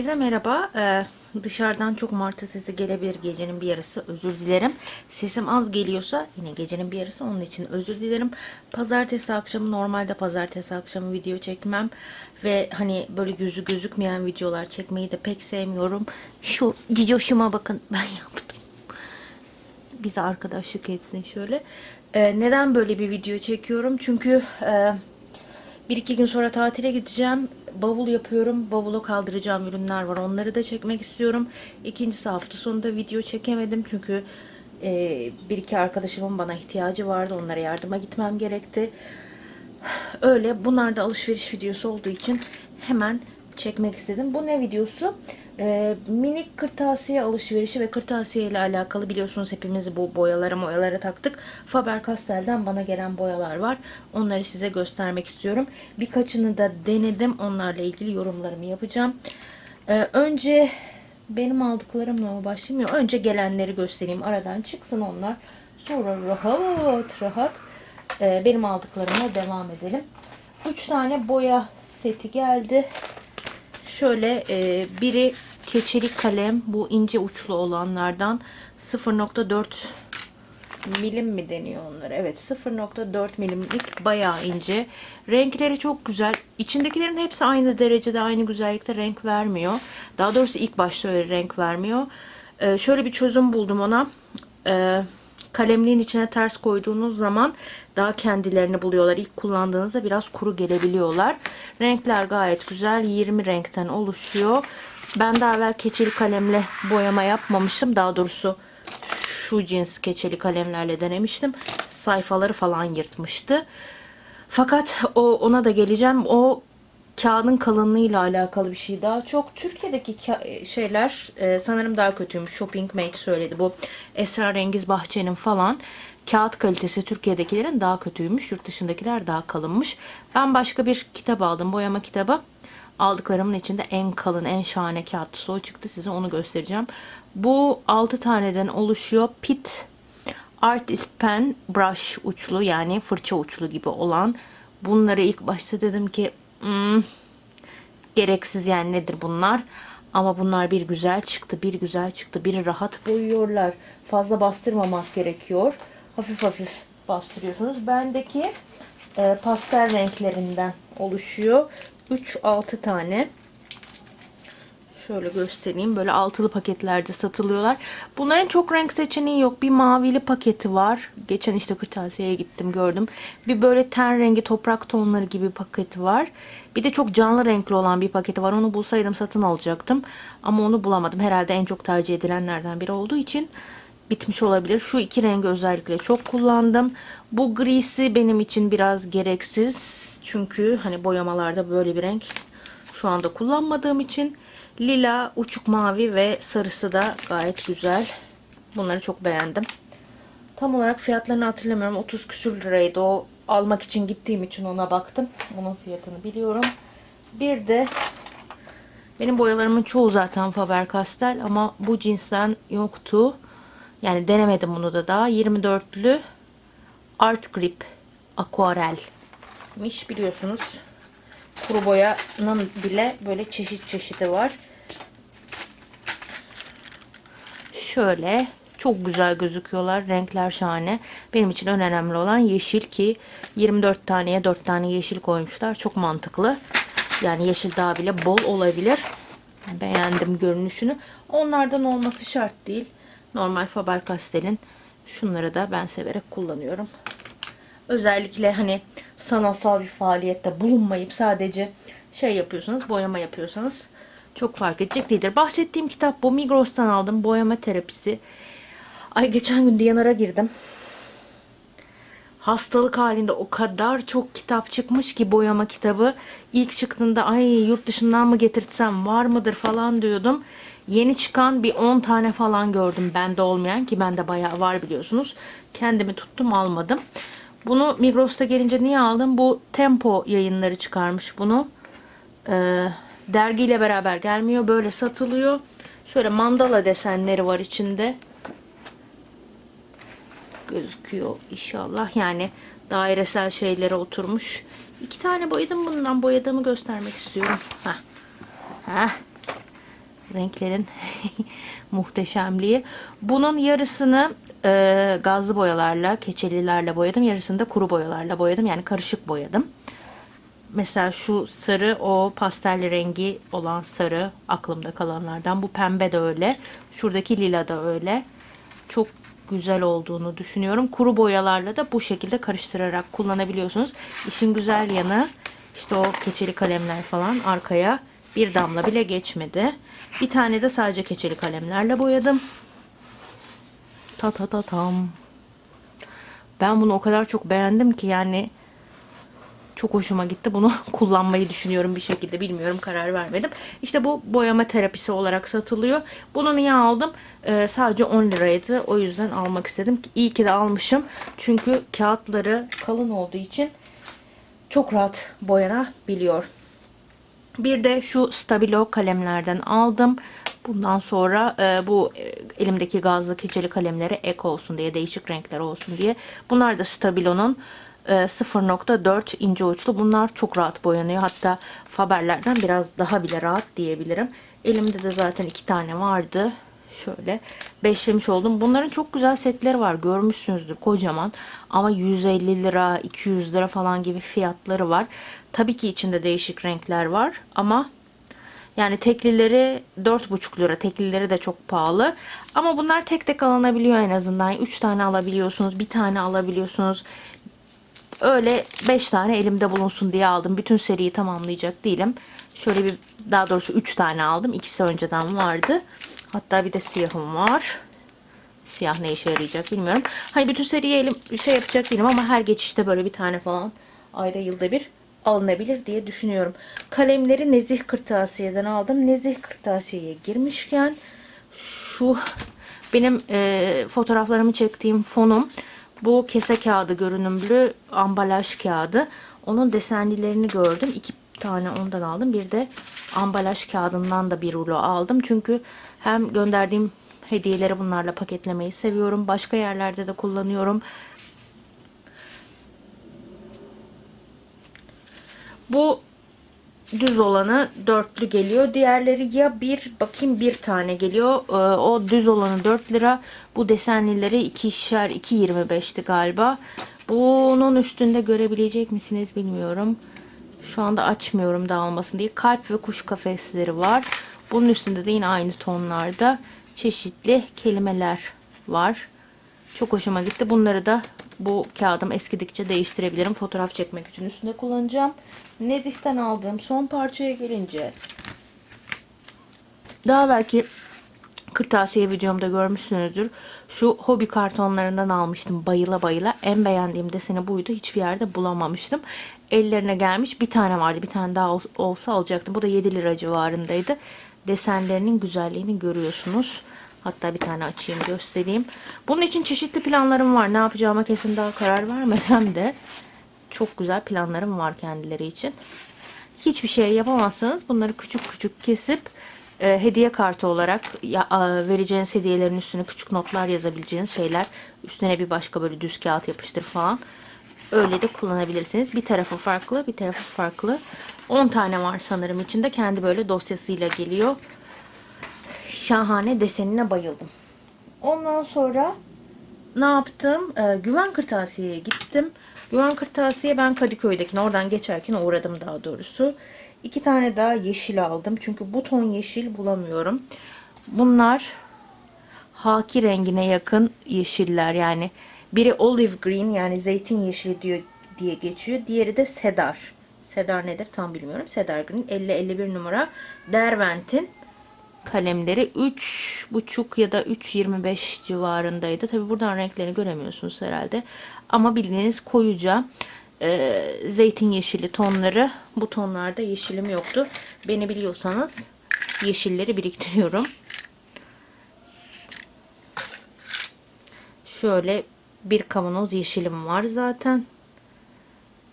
Herkese merhaba. Ee, dışarıdan çok martı sesi gelebilir gecenin bir yarısı. Özür dilerim. Sesim az geliyorsa yine gecenin bir yarısı onun için özür dilerim. Pazartesi akşamı normalde pazartesi akşamı video çekmem. Ve hani böyle gözü gözükmeyen videolar çekmeyi de pek sevmiyorum. Şu cicoşuma bakın ben yaptım. Bize arkadaşlık etsin şöyle. Ee, neden böyle bir video çekiyorum? Çünkü... E, bir iki gün sonra tatile gideceğim. Bavul yapıyorum. Bavulu kaldıracağım ürünler var. Onları da çekmek istiyorum. İkincisi hafta sonunda video çekemedim. Çünkü e, bir iki arkadaşımın bana ihtiyacı vardı. Onlara yardıma gitmem gerekti. Öyle. Bunlar da alışveriş videosu olduğu için hemen çekmek istedim. Bu ne videosu? Ee, minik kırtasiye alışverişi ve kırtasiye ile alakalı biliyorsunuz hepimiz bu boyalara boyalara taktık. Faber-Castell'den bana gelen boyalar var. Onları size göstermek istiyorum. Birkaçını da denedim. Onlarla ilgili yorumlarımı yapacağım. Ee, önce benim aldıklarımla mı başlayayım? Önce gelenleri göstereyim. Aradan çıksın onlar. Sonra rahat rahat e, benim aldıklarıma devam edelim. 3 tane boya seti geldi. Şöyle e, biri keçeli kalem. Bu ince uçlu olanlardan 0.4 milim mi deniyor onlara? Evet 0.4 milimlik bayağı ince. Renkleri çok güzel. İçindekilerin hepsi aynı derecede aynı güzellikte renk vermiyor. Daha doğrusu ilk başta öyle renk vermiyor. Ee, şöyle bir çözüm buldum ona. Ee, kalemliğin içine ters koyduğunuz zaman daha kendilerini buluyorlar. İlk kullandığınızda biraz kuru gelebiliyorlar. Renkler gayet güzel. 20 renkten oluşuyor. Ben daha evvel keçeli kalemle boyama yapmamıştım. Daha doğrusu şu cins keçeli kalemlerle denemiştim. Sayfaları falan yırtmıştı. Fakat o ona da geleceğim. O kağıdın kalınlığıyla alakalı bir şey daha çok. Türkiye'deki şeyler e, sanırım daha kötüymüş. Shopping Mate söyledi. Bu Esrarengiz Bahçe'nin falan kağıt kalitesi Türkiye'dekilerin daha kötüymüş. Yurt dışındakiler daha kalınmış. Ben başka bir kitap aldım. Boyama kitabı. Aldıklarımın içinde en kalın, en şahane kağıtlısı o çıktı. Size onu göstereceğim. Bu 6 taneden oluşuyor. Pit Artist Pen Brush uçlu yani fırça uçlu gibi olan. Bunları ilk başta dedim ki hmm, gereksiz yani nedir bunlar? Ama bunlar bir güzel çıktı, bir güzel çıktı. Biri rahat boyuyorlar. Fazla bastırmamak gerekiyor. Hafif hafif bastırıyorsunuz. Bendeki e, pastel renklerinden oluşuyor. 3-6 tane. Şöyle göstereyim. Böyle altılı paketlerde satılıyorlar. Bunların çok renk seçeneği yok. Bir mavili paketi var. Geçen işte kırtasiyeye gittim gördüm. Bir böyle ten rengi toprak tonları gibi paketi var. Bir de çok canlı renkli olan bir paketi var. Onu bulsaydım satın alacaktım. Ama onu bulamadım. Herhalde en çok tercih edilenlerden biri olduğu için bitmiş olabilir. Şu iki rengi özellikle çok kullandım. Bu grisi benim için biraz gereksiz. Çünkü hani boyamalarda böyle bir renk şu anda kullanmadığım için lila, uçuk mavi ve sarısı da gayet güzel. Bunları çok beğendim. Tam olarak fiyatlarını hatırlamıyorum. 30 küsür liraydı. O almak için gittiğim için ona baktım. Bunun fiyatını biliyorum. Bir de benim boyalarımın çoğu zaten Faber-Castell ama bu cinsten yoktu. Yani denemedim bunu da daha. 24'lü Art Grip Aquarel miş biliyorsunuz. Kuru boyanın bile böyle çeşit çeşidi var. Şöyle çok güzel gözüküyorlar. Renkler şahane. Benim için en önemli olan yeşil ki 24 taneye 4 tane yeşil koymuşlar. Çok mantıklı. Yani yeşil daha bile bol olabilir. Beğendim görünüşünü. Onlardan olması şart değil. Normal Faber-Castell'in şunları da ben severek kullanıyorum. Özellikle hani sanatsal bir faaliyette bulunmayıp sadece şey yapıyorsanız, boyama yapıyorsanız çok fark edecek değildir. Bahsettiğim kitap bu. Migros'tan aldım. Boyama terapisi. Ay geçen gün Diyanar'a girdim. Hastalık halinde o kadar çok kitap çıkmış ki boyama kitabı. İlk çıktığında ay yurt dışından mı getirtsem var mıdır falan diyordum. Yeni çıkan bir 10 tane falan gördüm bende olmayan ki bende bayağı var biliyorsunuz. Kendimi tuttum almadım. Bunu Migros'ta gelince niye aldım? Bu Tempo yayınları çıkarmış bunu. Ee, dergiyle beraber gelmiyor. Böyle satılıyor. Şöyle mandala desenleri var içinde. Gözüküyor inşallah. Yani dairesel şeylere oturmuş. İki tane boyadım bundan. Boyadığımı göstermek istiyorum. Heh. Heh. Renklerin muhteşemliği. Bunun yarısını e, gazlı boyalarla, keçelilerle boyadım. Yarısını da kuru boyalarla boyadım. Yani karışık boyadım. Mesela şu sarı o pastel rengi olan sarı aklımda kalanlardan. Bu pembe de öyle. Şuradaki lila da öyle. Çok güzel olduğunu düşünüyorum. Kuru boyalarla da bu şekilde karıştırarak kullanabiliyorsunuz. İşin güzel yanı işte o keçeli kalemler falan arkaya bir damla bile geçmedi. Bir tane de sadece keçeli kalemlerle boyadım. Ta ta ta tam. Ben bunu o kadar çok beğendim ki yani çok hoşuma gitti. Bunu kullanmayı düşünüyorum bir şekilde. Bilmiyorum karar vermedim. İşte bu boyama terapisi olarak satılıyor. Bunu niye aldım? Ee, sadece 10 liraydı. O yüzden almak istedim. İyi ki de almışım. Çünkü kağıtları kalın olduğu için çok rahat boyanabiliyor. Bir de şu Stabilo kalemlerden aldım. Bundan sonra e, bu e, elimdeki gazlı keçeli kalemlere ek olsun diye, değişik renkler olsun diye. Bunlar da Stabilo'nun e, 0.4 ince uçlu. Bunlar çok rahat boyanıyor. Hatta Faber'lerden biraz daha bile rahat diyebilirim. Elimde de zaten iki tane vardı. Şöyle beşlemiş oldum. Bunların çok güzel setleri var. Görmüşsünüzdür kocaman. Ama 150 lira, 200 lira falan gibi fiyatları var. Tabii ki içinde değişik renkler var. Ama yani teklileri 4,5 lira. Teklileri de çok pahalı. Ama bunlar tek tek alınabiliyor en azından. 3 tane alabiliyorsunuz. Bir tane alabiliyorsunuz. Öyle 5 tane elimde bulunsun diye aldım. Bütün seriyi tamamlayacak değilim. Şöyle bir daha doğrusu 3 tane aldım. İkisi önceden vardı. Hatta bir de siyahım var. Siyah ne işe yarayacak bilmiyorum. Hani bütün seriyi elim şey yapacak değilim ama her geçişte böyle bir tane falan ayda yılda bir alınabilir diye düşünüyorum. Kalemleri Nezih Kırtasiye'den aldım. Nezih Kırtasiye'ye girmişken şu benim e, fotoğraflarımı çektiğim fonum bu kese kağıdı görünümlü ambalaj kağıdı. Onun desenlilerini gördüm. İki tane ondan aldım. Bir de ambalaj kağıdından da bir rulo aldım. Çünkü hem gönderdiğim hediyeleri bunlarla paketlemeyi seviyorum. Başka yerlerde de kullanıyorum. Bu düz olanı dörtlü geliyor. Diğerleri ya bir bakayım bir tane geliyor. Ee, o düz olanı 4 lira. Bu desenlileri ikişer 2.25'ti galiba. Bunun üstünde görebilecek misiniz bilmiyorum. Şu anda açmıyorum dağılmasın diye. Kalp ve kuş kafesleri var. Bunun üstünde de yine aynı tonlarda çeşitli kelimeler var. Çok hoşuma gitti. Bunları da bu kağıdım eskidikçe değiştirebilirim. Fotoğraf çekmek için üstünde kullanacağım. Nezih'ten aldığım son parçaya gelince daha belki kırtasiye videomda görmüşsünüzdür. Şu hobi kartonlarından almıştım bayıla bayıla. En beğendiğim deseni buydu. Hiçbir yerde bulamamıştım. Ellerine gelmiş bir tane vardı. Bir tane daha ol- olsa alacaktım. Bu da 7 lira civarındaydı. Desenlerinin güzelliğini görüyorsunuz. Hatta bir tane açayım göstereyim. Bunun için çeşitli planlarım var. Ne yapacağıma kesin daha karar vermesem de çok güzel planlarım var kendileri için. Hiçbir şey yapamazsanız bunları küçük küçük kesip e, hediye kartı olarak ya, a, vereceğiniz hediyelerin üstüne küçük notlar yazabileceğiniz şeyler. Üstüne bir başka böyle düz kağıt yapıştır falan. Öyle de kullanabilirsiniz. Bir tarafı farklı, bir tarafı farklı. 10 tane var sanırım içinde. Kendi böyle dosyasıyla geliyor. Şahane desenine bayıldım. Ondan sonra ne yaptım? Ee, Güven Kırtasiye'ye gittim. Güven Kırtasiye ben Kadıköy'dekine oradan geçerken uğradım daha doğrusu. İki tane daha yeşil aldım. Çünkü bu ton yeşil bulamıyorum. Bunlar haki rengine yakın yeşiller yani. Biri olive green yani zeytin yeşili diyor diye geçiyor. Diğeri de sedar. Sedar nedir tam bilmiyorum. Sedar green 50-51 numara. Derwent'in kalemleri 3,5 ya da 3,25 civarındaydı. Tabi buradan renklerini göremiyorsunuz herhalde. Ama bildiğiniz koyuca e, zeytin yeşili tonları. Bu tonlarda yeşilim yoktu. Beni biliyorsanız yeşilleri biriktiriyorum. Şöyle bir kavanoz yeşilim var zaten.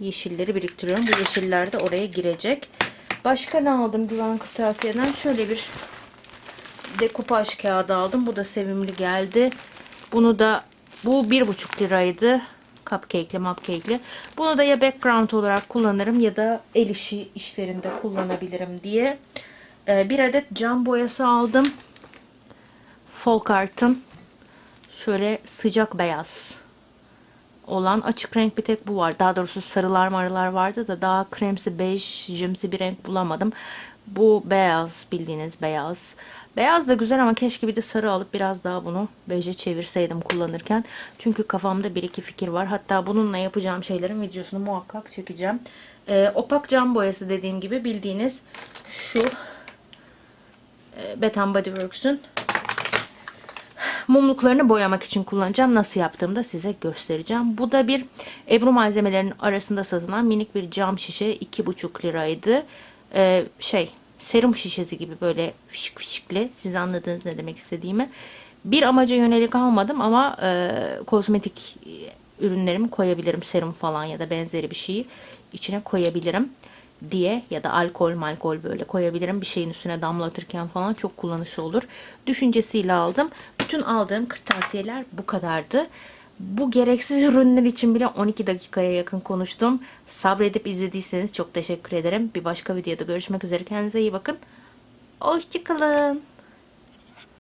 Yeşilleri biriktiriyorum. Bu yeşiller de oraya girecek. Başka ne aldım Güven Kırtasiye'den? Şöyle bir dekupaj kağıdı aldım. Bu da sevimli geldi. Bunu da bu bir buçuk liraydı. Cupcake'li, mupcake'li. Bunu da ya background olarak kullanırım ya da el işi işlerinde kullanabilirim diye Ee, bir adet cam boyası aldım. Folkart'ın şöyle sıcak beyaz olan açık renk bir tek bu var. Daha doğrusu sarılar marılar vardı da daha kremsi bej jimsi bir renk bulamadım. Bu beyaz bildiğiniz beyaz. Beyaz da güzel ama keşke bir de sarı alıp biraz daha bunu beje çevirseydim kullanırken. Çünkü kafamda bir iki fikir var. Hatta bununla yapacağım şeylerin videosunu muhakkak çekeceğim. Ee, opak cam boyası dediğim gibi bildiğiniz şu e, Bath Body Works'ün mumluklarını boyamak için kullanacağım. Nasıl yaptığımı da size göstereceğim. Bu da bir Ebru malzemelerinin arasında satılan minik bir cam şişe. 2,5 liraydı. Ee, şey serum şişesi gibi böyle fişik fişikli. Siz anladınız ne demek istediğimi. Bir amaca yönelik almadım ama e, kozmetik ürünlerimi koyabilirim. Serum falan ya da benzeri bir şeyi içine koyabilirim diye ya da alkol malkol böyle koyabilirim bir şeyin üstüne damlatırken falan çok kullanışlı olur. Düşüncesiyle aldım. Bütün aldığım kırtasiyeler bu kadardı. Bu gereksiz ürünler için bile 12 dakikaya yakın konuştum. Sabredip izlediyseniz çok teşekkür ederim. Bir başka videoda görüşmek üzere. Kendinize iyi bakın. Hoşçakalın.